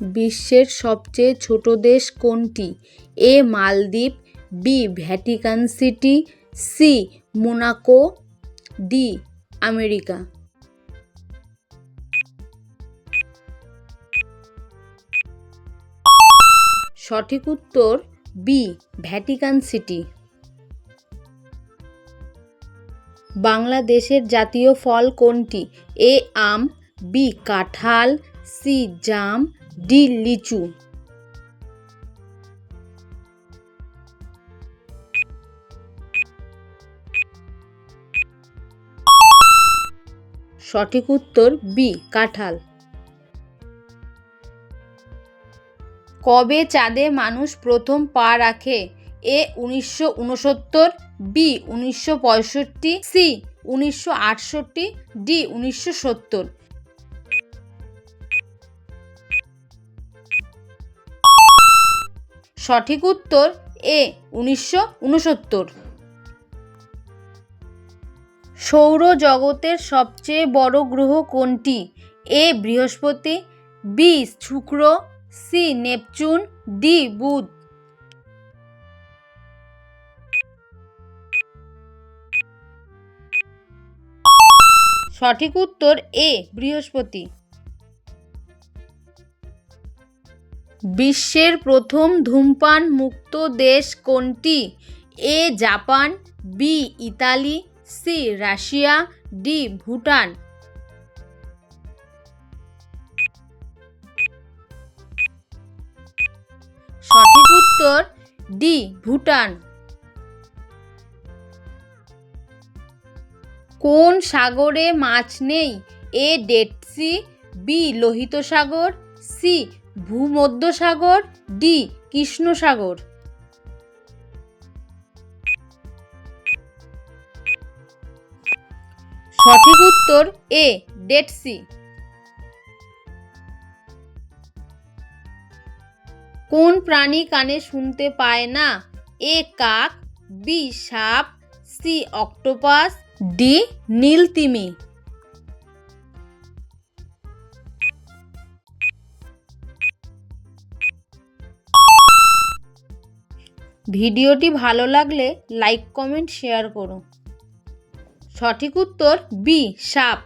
বিশ্বের সবচেয়ে ছোট দেশ কোনটি? A, Maldives, B, Vatican city, C, Monaco, D, America. সঠিক উত্তর, বি, ভ্যাটিকান সিটি। বাংলাদেশের জাতীয় ফল কোনটি? এ, আম, বি, কাঁঠাল, সি, জাম ডি লিচু। সঠিক উত্তর বি, কাঁঠাল। কবে চাঁদে মানুষ প্রথম পা রাখে? এ উনিশশো উনসত্তর বি উনিশশো পঁয়ষট্টি, সি উনিশশো আটষট্টি, ডি উনিশশো সত্তর। সঠিক উত্তর এ, উনিশশো উনসত্তর। সৌরজগতের সবচেয়ে বড় গ্রহ কোনটি? এ, বৃহস্পতি, বি, শুক্র, সি, নেপচুন, ডি, বুধ। সঠিক উত্তর এ, বৃহস্পতি। বিশ্বের প্রথম ধূমপান মুক্ত দেশ কোনটি? A, Japan, B, Italy, C, Russia, D, Bhutan. সঠিক উত্তর, ডি, ভুটান। কোন সাগরে মাছ নেই? এ, ডেড সি, বি, লোহিত সাগর, সি ভূমধ্য সাগর ডি কৃষ্ণ সাগর সঠিক উত্তর এ, ডেড সি। কোন প্রাণী কানে শুনতে পায় না? এ, কাক, বি, সাপ, সি, অক্টোপাস, ডি, নীলতিমি। ভিডিওটি ভালো লাগলে লাইক কমেন্ট শেয়ার করো সঠিক উত্তর বি সাপ।